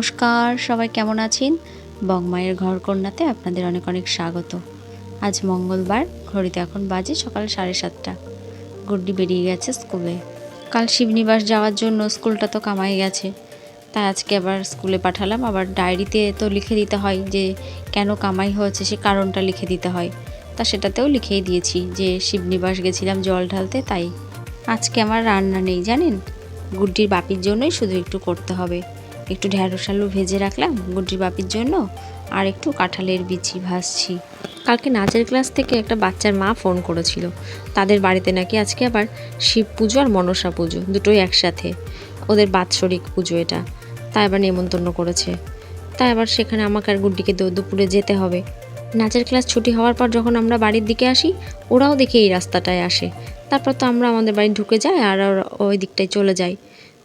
নমস্কার, সবাই কেমন আছেন? বংমায়ের ঘর কন্যাতে আপনাদের অনেক অনেক স্বাগত। আজ মঙ্গলবার, ঘড়িতে এখন বাজে সকাল সাড়ে সাতটা। গুড্ডি বেরিয়ে গেছে স্কুলে। কাল শিবনিবাস যাওয়ার জন্য স্কুলটা তো কামাই গেছে। তাই আজকে আবার স্কুলে পাঠালাম। আবার ডায়েরিতে তো লিখে দিতে হয় যে কেন কামাই হয়েছে, সে কারণটা লিখে দিতে হয়। তা সেটাতেও লিখেই দিয়েছি যে শিবনিবাস গেছিলাম জল ঢালতে, তাই। আজকে আমার রান্না নেই, জানেন? গুড্ডির বাপির জন্যই শুধু একটু করতে হবে। একটু ঢ্যাঁড়স আলু ভেজে রাখলাম গুড্ডির বাপির জন্য, আর একটু কাঁঠালের বিচি ভাসছি কালকে নাচের ক্লাস থেকে একটা বাচ্চার মা ফোন করেছিল। তাদের বাড়িতে নাকি আজকে আবার শিব পুজো আর মনসা পুজো, দুটোই একসাথে। ওদের বাৎসরিক পুজো এটা। তাই আবার নেমন্তন্ন করেছে। তাই আবার সেখানে আমাকে আর গুড্ডিকে দুপুরে যেতে হবে। নাচের ক্লাস ছুটি হওয়ার পর যখন আমরা বাড়ির দিকে আসি, ওরাও দেখে এই রাস্তাটায় আসে। তারপর তো আমরা আমাদের বাড়ি ঢুকে যাই আর ওই দিকটায় চলে যাই।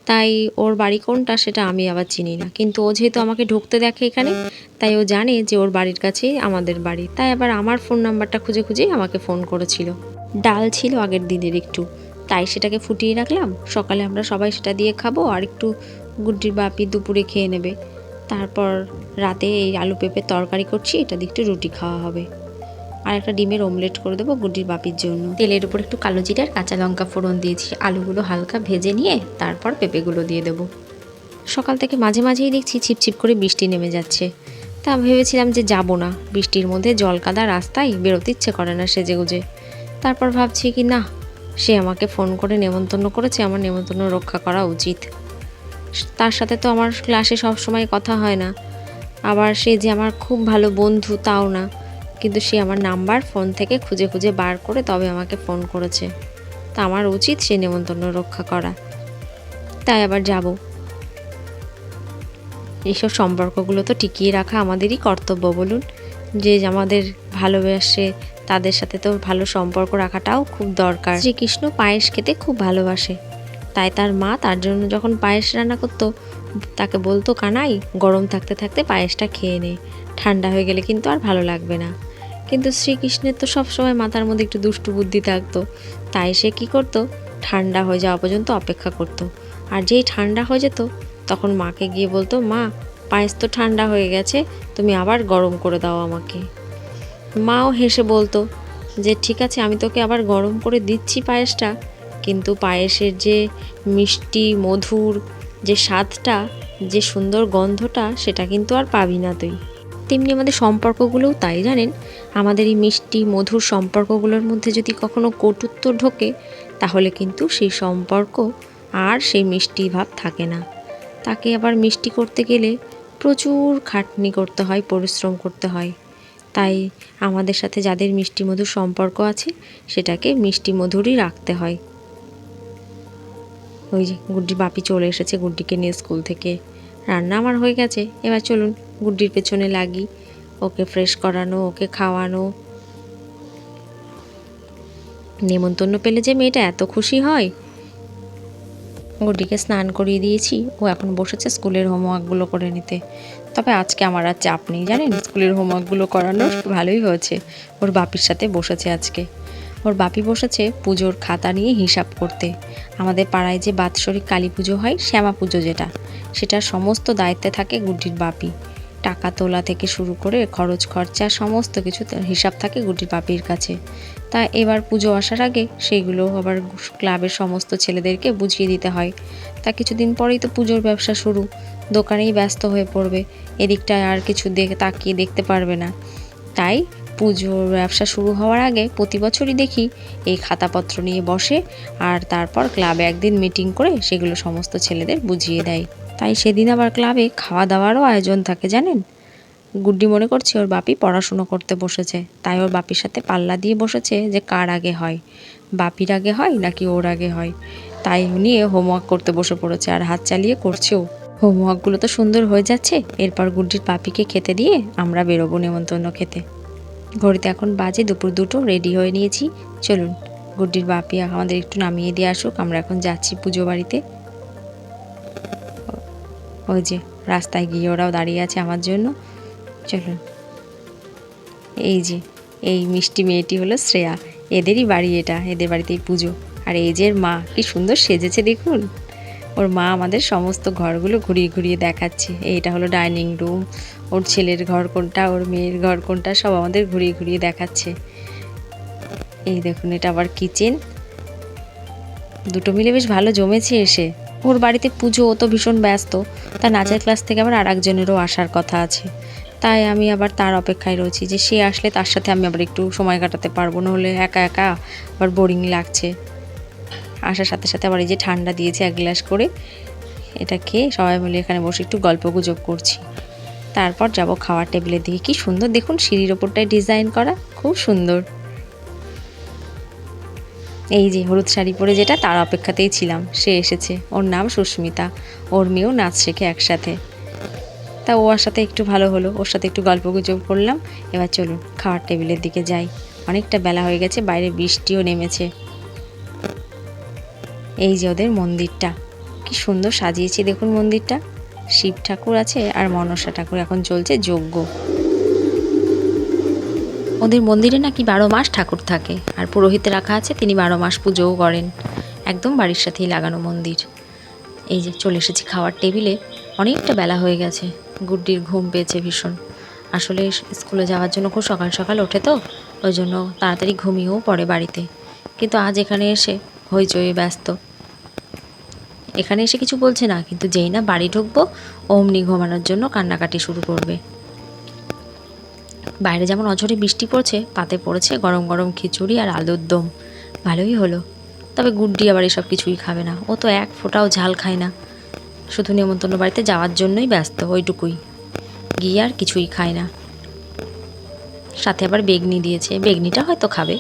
তাই ওর বাড়ি কোনটা সেটা আমি আবার চিনি না। কিন্তু ও যেহেতু আমাকে ঢুকতে দেখে এখানে, তাই ও জানে যে ওর বাড়ির কাছেই আমাদের বাড়ি। তাই আবার আমার ফোন নাম্বারটা খুঁজে খুঁজেই আমাকে ফোন করেছিল। ডাল ছিল আগের দিনের একটু। তাই সেটাকে ফুটিয়ে রাখলাম। সকালে আমরা সবাই সেটা দিয়ে খাব আর একটু গুড্ডির বাপি দুপুরে খেয়ে নেবে। তারপর রাতে এই আলু পেঁপে তরকারি করছি, এটা দিয়ে একটু রুটি খাওয়া হবে। আর একটা ডিমের অমলেট করে দেবো গুড্ডির বাপির জন্য। তেলের উপর একটু কালো জিরে আর কাঁচা লঙ্কা ফোড়ন দিয়েছি। আলুগুলো হালকা ভেজে নিয়ে তারপর পেঁপেগুলো দিয়ে দেবো। সকাল থেকে মাঝে মাঝেই দেখছি ছিপছিপ করে বৃষ্টি নেমে যাচ্ছে। তা ভেবেছিলাম যে যাব না। বৃষ্টির মধ্যে জল কাদা রাস্তায় বেরোতে ইচ্ছে করে না সেজে গুজে তারপর ভাবছি কি না, সে আমাকে ফোন করে নেমন্তন্ন করেছে। আমার নেমন্তন্ন রক্ষা করা উচিত। তার সাথে তো আমার ক্লাসে সব সময় কথা হয় না। আবার সে যে আমার খুব ভালো বন্ধু, তাও না। কিন্তু সে আমার নাম্বার ফোন থেকে খুঁজে খুঁজে বার করে তবে আমাকে ফোন করেছে। তা আমার উচিত সে নেমন্তন্ন রক্ষা করা। তাই আবার যাব। এইসব সম্পর্কগুলো তো টিকিয়ে রাখা আমাদেরই কর্তব্য বলুন। যে আমাদের ভালোবাসে, তাদের সাথে তো ভালো সম্পর্ক রাখাটাও খুব দরকার। শ্রীকৃষ্ণ পায়েস খেতে খুব ভালোবাসে। তাই তার মা তার জন্য যখন পায়েস রান্না করতো তাকে বলতো, কানাই, গরম থাকতে থাকতে পায়েসটা খেয়ে নে। ঠান্ডা হয়ে গেলে কিন্তু আর ভালো লাগবে না। কিন্তু শ্রীকৃষ্ণের তো সবসময় মাথার মধ্যে একটু দুষ্টু বুদ্ধি থাকতো। তাই সে কী করতো? ঠান্ডা হয়ে যাওয়া পর্যন্ত অপেক্ষা করতো। আর যেই ঠান্ডা হয়ে যেত, তখন মাকে গিয়ে বলতো, মা, পায়েস তো ঠান্ডা হয়ে গেছে, তুমি আবার গরম করে দাও আমাকে। মাও হেসে বলতো, যে ঠিক আছে, আমি তোকে আবার গরম করে দিচ্ছি পায়েসটা, কিন্তু পায়েসের যে মিষ্টি, মধুর যে স্বাদটা, যে সুন্দর গন্ধটা, সেটা কিন্তু আর পাবি না তুই। তেমনি আমাদের সম্পর্কগুলোও তাই, জানেন? আমাদের এই মিষ্টি, মধুর সম্পর্কগুলোর মধ্যে যদি কখনো কটুত্ব ঢোকে, তাহলে কিন্তু সেই সম্পর্ক আর সেই মিষ্টি ভাব থাকে না। তাকে আবার মিষ্টি করতে গেলে প্রচুর খাটনি করতে হয়, পরিশ্রম করতে হয়। তাই আমাদের সাথে যাদের মিষ্টি মধুর সম্পর্ক আছে, সেটাকে মিষ্টি মধুরই রাখতে হয়। ওই যে গুড্ডির বাপি চলে এসেছে গুড্ডিকে নিয়ে স্কুল থেকে। রান্না আমার হয়ে গেছে। এবার চলুন গুড্ডির পেছনে লাগি। ওকে ফ্রেশ করানো, ওকে খাওয়ানো। নেমন্তন্ন পেলে যে মেয়েটা এত খুশি হয়। গুড্ডিকে স্নান করিয়ে দিয়েছি। ও এখন বসেছে স্কুলের হোমওয়ার্কগুলো করে নিতে। তবে আজকে আমার আর চাপ নেই, জানেন? স্কুলের হোমওয়ার্কগুলো করানোর ভালোই হয়েছে। ওর বাপির সাথে বসেছে আজকে। ওর বাপি বসেছে পুজোর খাতা নিয়ে হিসাব করতে। আমাদের পাড়ায় যে বাৎসরিক কালী পুজো হয়, শ্যামা পুজো যেটা, সেটার সমস্ত দায়িত্বে থাকে গুড্ডির বাপি। টাকা তোলা থেকে শুরু করে খরচ, খরচা, সমস্ত কিছু হিসাব থাকে গুড্ডির বাপির কাছে। তা এবার পুজো আসার আগে সেইগুলো আবার ক্লাবের সমস্ত ছেলেদেরকে বুঝিয়ে দিতে হয়। তা কিছুদিন পরেই তো পুজোর ব্যবসা শুরু, দোকানেই ব্যস্ত হয়ে পড়বে, এদিকটায় আর কিছু দেখে, তাকিয়ে দেখতে পারবে না। তাই পুজোর ব্যবসা শুরু হওয়ার আগে প্রতি বছরই দেখি এই খাতাপত্র নিয়ে বসে আর তারপর ক্লাবে একদিন মিটিং করে সেগুলো সমস্ত ছেলেদের বুঝিয়ে দেয়। তাই সেদিন আবার ক্লাবে খাওয়া দাওয়ারও আয়োজন থাকে, জানেন? গুড্ডি মনে করছে ওর বাপি পড়াশুনো করতে বসেছে। তাই ওর বাপির সাথে পাল্লা দিয়ে বসেছে যে কার আগে হয়। বাপির আগে হয় নাকি ওর আগে হয়? তাই নিয়ে হোমওয়ার্ক করতে বসে পড়েছে আর হাত চালিয়ে করছেও। হোমওয়ার্কগুলো তো সুন্দর হয়ে যাচ্ছে। এরপর গুড্ডির পাপিকে খেতে দিয়ে আমরা বেরোবো নেমন্তন্ন খেতে। ঘড়িতে এখন বাজে, দুপুর দুটো রেডি হয়ে নিয়েছি। চলুন, গুড্ডির বাপি আমাদের একটু নামিয়ে দিয়ে আসুক, আমরা এখন যাচ্ছি পুজো বাড়িতে। ওই যে, রাস্তায় গিয়ে ওরাও দাঁড়িয়ে আছে আমার জন্য। চলুন। এই যে, এই মিষ্টি মেয়েটি হলো শ্রেয়া। এদেরই বাড়ি এটা, এদের বাড়িতেই পুজো। আর এই যে মা, কি সুন্দর সেজেছে দেখুন। ওর মা আমাদের সমস্ত ঘরগুলো ঘুরিয়ে ঘুরিয়ে দেখাচ্ছে। এইটা হলো ডাইনিং রুম, ওর ছেলের ঘর কোনটা, ওর মেয়ের ঘর কোনটা, সব আমাদের ঘুরিয়ে ঘুরিয়ে দেখাচ্ছে। এই দেখুন, এটা আবার কিচেন। দুটো মিলে বেশ ভালো জমেছে এসে। ওর বাড়িতে পুজো, ও তো ভীষণ ব্যস্ত। তার নাচের ক্লাস থেকে আবার আর একজনেরও আসার কথা আছে। তাই আমি আবার তার অপেক্ষায় রয়েছি যে সে আসলে তার সাথে আমি আবার একটু সময় কাটাতে পারব। না হলে একা একা আবার বোরিং লাগছে। আসার সাথে সাথে আবার এই যে ঠান্ডা দিয়েছে এক গ্লাস করে, এটা খেয়ে সবাই মিলে এখানে বসে একটু গল্প গুজব করছি। তারপর যাব খাওয়ার টেবিলের দিকে। কি সুন্দর, দেখুন সিঁড়ির ওপরটায় ডিজাইন করা, খুব সুন্দর। এই যে হলুদ শাড়ি পরে যেটা, তার অপেক্ষাতেই ছিলাম, সে এসেছে। ওর নাম সুস্মিতা, ওর মেয়েও নাচ শেখে একসাথে। তা ওর সাথে একটু ভালো হলো, ওর সাথে একটু গল্প গুজব করলাম। এবার চলুন, খাওয়ার টেবিলের দিকে যাই। অনেকটা বেলা হয়ে গেছে, বাইরে বৃষ্টিও নেমেছে। এই যে ওদের মন্দিরটা। কি সুন্দর সাজিয়েছি দেখুন মন্দিরটা। শিব ঠাকুর আছে আর মনসা ঠাকুর, এখন চলছে যজ্ঞ। ওদের মন্দিরে নাকি বারো মাস ঠাকুর থাকে, আর পুরোহিতে রাখা আছে তিনি বারো মাস পুজোও করেন। একদম বাড়ির সাথেই লাগানো মন্দির। এই যে চলে এসেছি খাওয়ার টেবিলে, অনেকটা বেলা হয়ে গেছে, গুড্ডির ঘুম পেয়েছে ভীষণ। আসলে স্কুলে যাওয়ার জন্য খুব সকাল সকাল ওঠে তো, ওই জন্য তাড়াতাড়ি ঘুমিয়েও পড়ে বাড়িতে। কিন্তু আজ এখানে এসে হইচই, ব্যস্ত। এখানে এসে কিছু বলছে না, কিন্তু যেই না বাড়ি ঢুকবো, অমনি ঘুমানোর জন্য কান্নাকাটি শুরু করবে। বাইরে যেমন অঝরে বৃষ্টি পড়ছে পাতে পড়েছে গরম গরম খিচুড়ি আর আলুর দম। ভালোই হলো। তবে গুড্ডি আবার এসব কিছুই খাবে না। ও তো এক ফোঁটাও ঝাল খায় না। শুধু নেমন্তন্ন বাড়িতে যাওয়ার জন্যই ব্যস্ত, ওইটুকুই। গিয়ে আর কিছুই খায় না। সাথে আবার বেগনি দিয়েছে। বেগনিটা হয়তো খাবে।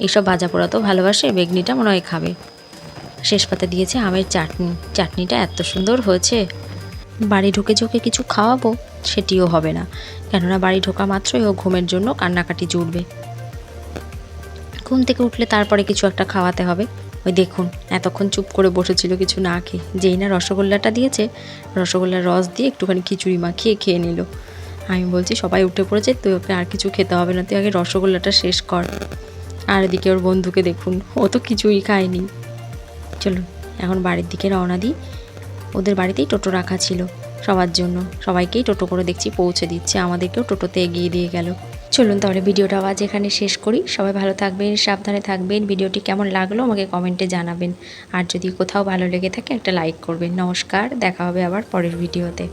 এইসব ভাজা পোড়া তো ভালোবাসে, বেগনিটা মনে হয় খাবে। শেষ পাতে দিয়েছে আমের চাটনি। চাটনিটা এত সুন্দর হয়েছে। বাড়ি ঢুকে ঝুঁকে কিছু খাওয়াবো, সেটিও হবে না। কেননা বাড়ি ঢোকা মাত্রই ও ঘুমের জন্য কান্নাকাটি জুড়বে। ঘুম থেকে উঠলে তারপরে কিছু একটা খাওয়াতে হবে। ওই দেখুন, এতক্ষণ চুপ করে বসেছিল কিছু না খেয়ে। যেই না রসগোল্লাটা দিয়েছে, রসগোল্লার রস দিয়ে একটুখানি খিচুড়ি মাখিয়ে খেয়ে নিল। আমি বলছি, সবাই উঠে পড়েছে, তুই ওকে আর কিছু খেতে হবে না, তুই আগে রসগোল্লাটা শেষ কর। আর এদিকে ওর বন্ধুকে দেখুন। ও তো কিছুই খায়নি। চলুন, এখন বাড়ির দিকে রওনা দিই। ওদের বাড়িতেই টোটো রাখা ছিল সবার জন্য। সবাইকেই টোটো করে দেখছি পৌঁছে দিচ্ছে। আমাদেরকেও টোটোতে এগিয়ে দিয়ে গেল। চলুন তাহলে ভিডিওটা আজ এখানে শেষ করি। সবাই ভালো থাকবেন, সাবধানে থাকবেন। ভিডিওটি কেমন লাগল আমাকে কমেন্টে জানাবেন। আর যদি কোথাও ভালো লেগে থাকে একটা লাইক করবেন। নমস্কার, দেখা হবে আবার পরের ভিডিওতে।